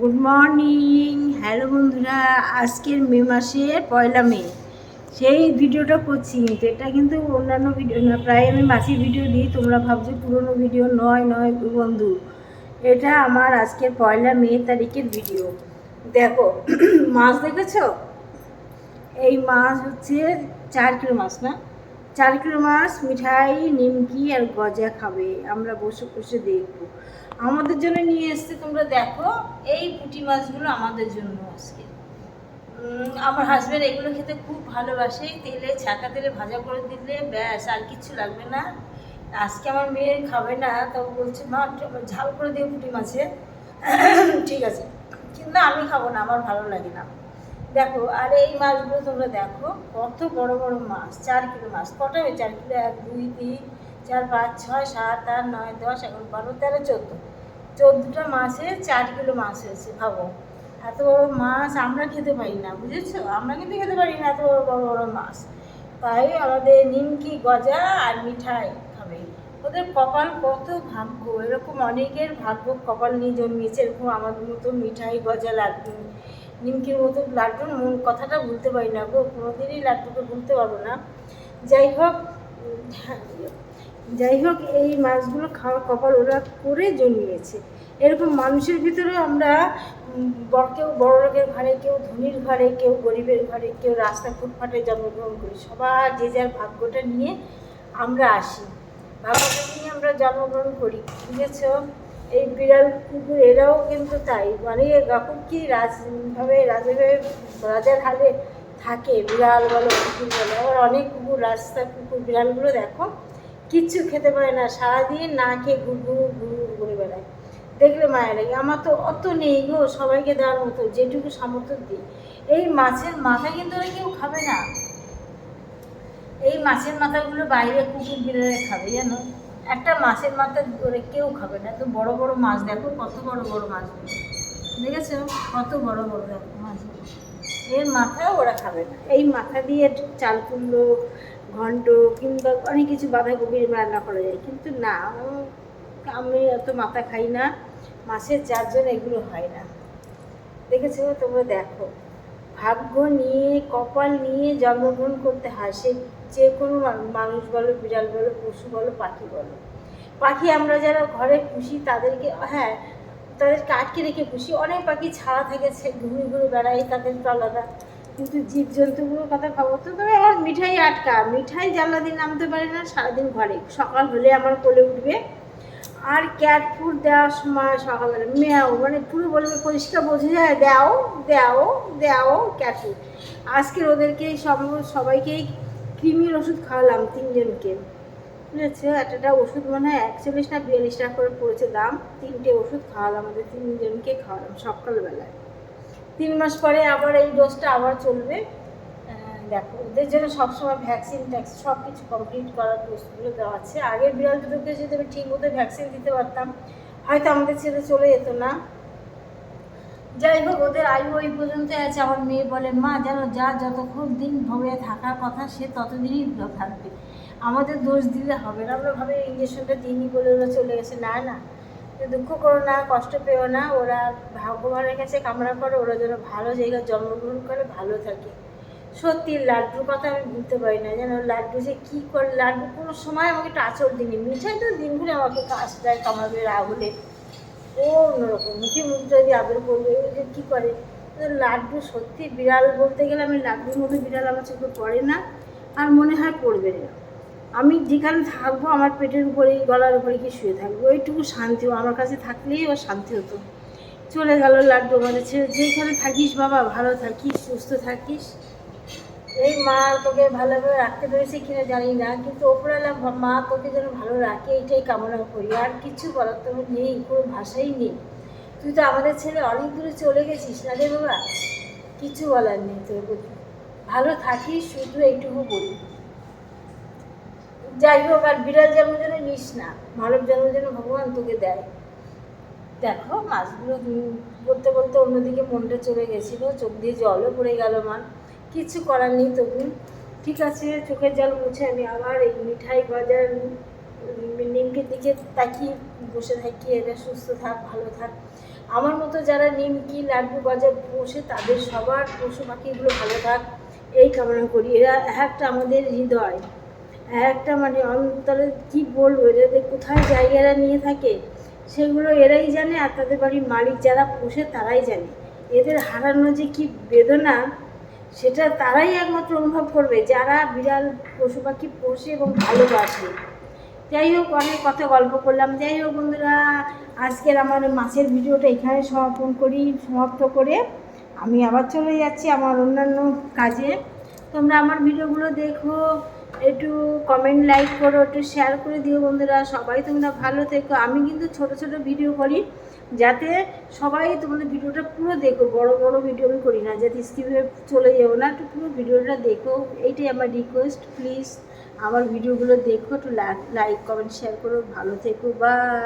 Good morning hello বন্ধুরা। আজকের মে মাসে পয়লা মে। সেই ভিডিওটা করছি, কিন্তু এটা কিন্তু অন্যান্য ভিডিও না, প্রায় আমি মাসির ভিডিও দিই। তোমরা ভাবছ পুরনো ভিডিও। নয় নয় বন্ধু। এটা আমার আজকের পয়লা মে তারিখের ভিডিও। দেখো, মাছ দেখেছ? এই মাছ হচ্ছে চার কিলো মাছ, না? চার কিলো মাছ, মিঠাই, নিমকি আর গজা খাবে। আমরা বসে বসে দেখব। আমাদের জন্য নিয়ে এসছে, তোমরা দেখো। এই পুঁটি মাছগুলো আমাদের জন্য আজকে। আমার হাজব্যান্ড এগুলো খেতে খুব ভালোবাসে। তেলে, ছাকা তেলে ভাজা করে দিলে ব্যাস, আর কিছু লাগবে না। আজকে আমার মেয়ে খাবে না, তো বলছে, মা ঝাল করে দিও পুঁটি মাছে। ঠিক আছে। কিন্তু আমি খাব না, আমার ভালো লাগে না। দেখো, আর এই মাছগুলো তোমরা দেখো, কত বড় বড় মাছ, চার কিলো মাছ, কটা চার কিলো? এক, দুই, তিন চার পাঁচ ছয় সাত আট নয় দশ এগারো বারো তেরো চোদ্দ। চোদ্দোটা মাছে চার কিলো মাছ হয়েছে ভাবো। এত বড় মাছ আমরা খেতে পারি না বুঝেছ? আমরা কিন্তু খেতে পারি না এত বড় বড় বড় মাছ। তাই আমাদের নিমকি গজা আর মিঠাই খাবে। ওদের কপাল কত ভাগ্য এরকম অনেকের ভাগ্য কপাল নিয়ে জন্মিয়েছে এরকম আমাদের মতো মিঠাই গজা লাড্ডু নিমকির মতো লাড্ডুর মূল কথাটা ভুলতে পারি না গো কোনোদিনই লাড্ডুকে ভুলতে পারব না। যাই হোক হ্যাঁ, যাই হোক, এই মাছগুলো খাওয়ার কপাল ওরা করে জন্মিয়েছে। এরকম মানুষের ভিতরেও আমরা কেউ, বড় লোকের ঘরে, কেউ ধনীর ঘরে, কেউ গরিবের ঘরে, কেউ রাস্তা ফুটপাটে জন্মগ্রহণ করি। সবার যে যার ভাগ্যটা নিয়ে আমরা আসি। ভাগ্যটা নিয়ে আমরা জন্মগ্রহণ করি, বুঝেছ? এই বিড়াল, কুকুর, এরাও কিন্তু তাই। মানে এখন কি রাজভাবে রাজাভাবে রাজার হালে থাকে? বিড়াল বলো, কুকুর বলো। আবার অনেক কুকুর রাস্তা কুকুর, বিড়ালগুলো দেখো কিচ্ছু খেতে পারে না, সারাদিন না খেয়ে ঘুর ঘুর ঘুর বেড়ায়। দেখলে মায়ের লাগে আমার তো অত নেই গো, সবাইকে দেওয়ার মতো, যেটুকু সামর্থ্য দিই। এই মাছের মাথা কিন্তু ওরা কেউ খাবে না। এই মাছের মাথাগুলো বাইরে কুকুর বিড়ালে খাবে, জানো? একটা মাছের মাথা ওরা কেউ খাবে না। তো বড় বড় মাছ, দেখো কত বড় বড় মাছগুলো দেখেছ? কত বড় বড় দেখো মাছগুলো এর মাথা ওরা খাবে না। এই মাথা দিয়ে চাল কুমড়ো ঘন্ট কিংবা অনেক কিছু বাঁধাকপি রান্না করা যায়। কিন্তু না আমি অত মাথা খাই না। মাছের চারজন এগুলো হয় না। দেখেছ? তোমরা দেখো। ভাগ্য নিয়ে, কপাল নিয়ে জন্মগ্রহণ করতে হয় সে যে কোনো মানুষ বলো, বিড়াল বলো, পশু বলো, পাখি বলো। পাখি আমরা যারা ঘরে পুষি তাদেরকে হ্যাঁ তাদেরকে আটকে রেখে পুষি। অনেক পাখি ছাড়া থেকে, সে ঘুরে ঘুরে বেড়ায়, তাদের আলাদা। কিন্তু জীবজন্তুগুলোর কথা খাব তো, তবে আমার মিঠাই আটকা। মিঠাই জানলা দিন নামতে পারে না, সারাদিন ঘরে। সকাল হলে আমার কোলে উঠবে। আর ক্যাট ফুড দেওয়ার সময় সকালবেলা। মেয়াও মানে পুরো বলবে, পরিষ্কার বোঝা যায়, দাও দাও দাও ক্যাট ফুড আজকে ওদেরকে সব সবাইকেই ক্রিমির ওষুধ খাওয়ালাম, তিনজনকে। বুঝেছ? একটা ওষুধ মনে হয় একচল্লিশ না বিয়াল্লিশ টাকা করে পড়েছে দাম। তিনটে ওষুধ খাওয়ালাম আমাদের তিনজনকে খাওয়ালাম সকালবেলায়। তিন মাস পরে আবার এই ডোজটা আবার চলবে। দেখো, ওদের জন্য সবসময় ভ্যাকসিন ট্যাক্সিন সব কিছু কমপ্লিট করার ডোজগুলো দেওয়া আছে। আগের বিড়াল দুটোকে যদি আমি ঠিক মতো ভ্যাকসিন দিতে পারতাম, হয়তো আমাদের ছেলে চলে যেত না। যাই হোক, ওদের আয়ু ওই পর্যন্ত আছে। আমার মেয়ে বলে, মা যেন যা যতক্ষণ দিন ভবে থাকার কথা, সে ততদিনই থাকবে। আমাদের দোষ দিলে হবে না। আমরা ভাবে, ইঞ্জেকশনটা দিইনি বলে ওরা চলে গেছে। না না। দুঃখ করো না, কষ্ট পেও না, ওরা ভগবানের কাছে কামনা করে, ওরা যেন ভালো জায়গায় জন্মগ্রহণ করে, ভালো থাকে। সত্যি, লাড্ডুর কথা আমি বুঝতে পারি না যেন লাড্ডু যে কী করে, লাড্ডু কোনো সময় আমাকে একটু আচল দিনি মিঠাই তো দিন ঘুরে আমাকে কাজ দেয়, কামাবে রাহুলে। ও অন্যরকম মুখে মুখটা দিয়ে আদর করবে ও যে কী করে? লাড্ডু সত্যি বিড়াল বলতে গেলে আমি লাড্ডুর মতো বিড়াল আমার চোখে পড়ে না, আর মনে হয় পড়বে না। যেখানে থাকব, আমার পেটের উপরেই, গলার উপরে কি শুয়ে থাকব? ওইটুকু শান্তি আমার কাছে থাকলেই ও শান্তি হতো। চলে গেল লাড্ডু আমাদের ছেড়ে যেখানে থাকিস বাবা, ভালো থাকিস, সুস্থ থাকিস। এই মা তোকে ভালোভাবে রাখতে পেরেছে কিনা জানি না, কিন্তু ওপরওয়ালা মা তোকে যেন ভালো রাখে, এইটাই কামনা করি। আর কিছু বলার তো নেই, কোনো ভাষাই নেই। তুই তো আমাদের ছেলে অনেক দূরে চলে গেছিস না রে বাবা? কিছু বলার নেই তোর প্রতি। ভালো থাকিস, শুধু এইটুকু বলি। যাই হোক, আর বিড়াল জন্ম যেন নিস না, মানব জন্ম যেন ভগবান তোকে দেয়। দেখো, মাছগুলো বলতে বলতে অন্যদিকে মনটা চলে গেছিল, চোখ দিয়ে জলও পড়ে গেল মা। কিছু করার নেই তবু, ঠিক আছে, চোখের জল মুছে আমি আবার এই মিঠাই বাজার নিমকের দিকে তাকিয়ে বসে থাকি এটা সুস্থ থাক, ভালো থাক। আমার মতো যারা নিমকি লাড্ডু গজা বসে তাদের সবার পশু পাখিগুলো ভালো থাক, এই কামনা করি। এরা একটা আমাদের হৃদয়। একটা মানে অন্তরে কি বলব, এদের কোথায় জায়গারা নিয়ে থাকে, সেগুলো এরাই জানে আর তাদের বাড়ির মালিক যারা পোষে তারাই জানে। এদের হারানো যে কি বেদনা, সেটা তারাই একমাত্র অনুভব করবে। যারা বিড়াল পশু পাখি পোষে এবং ভালোবাসে। যাই হোক, অনেক কথা গল্প করলাম। যাই হোক বন্ধুরা, আজকের আমার মাছের ভিডিওটা এখানে সমাপন করি, সমাপ্ত করে আমি আবার চলে যাচ্ছি আমার অন্যান্য কাজে। তোমরা আমার ভিডিওগুলো দেখো। একটু কমেন্ট লাইক করো, একটু শেয়ার করে দিও বন্ধুরা। সবাই তোমরা ভালো থেকো। আমি কিন্তু ছোট ছোট ভিডিও করি, যাতে সবাই তোমাদের ভিডিওটা পুরো দেখো। বড় বড় ভিডিও আমি করি না, যাতে স্কিপে চলে যাও না, একটু পুরো ভিডিওটা দেখো। এইটাই আমার রিকোয়েস্ট প্লিজ আমার ভিডিওগুলো দেখো, একটু লাইক কমেন্ট শেয়ার করো। ভালো থেকো বা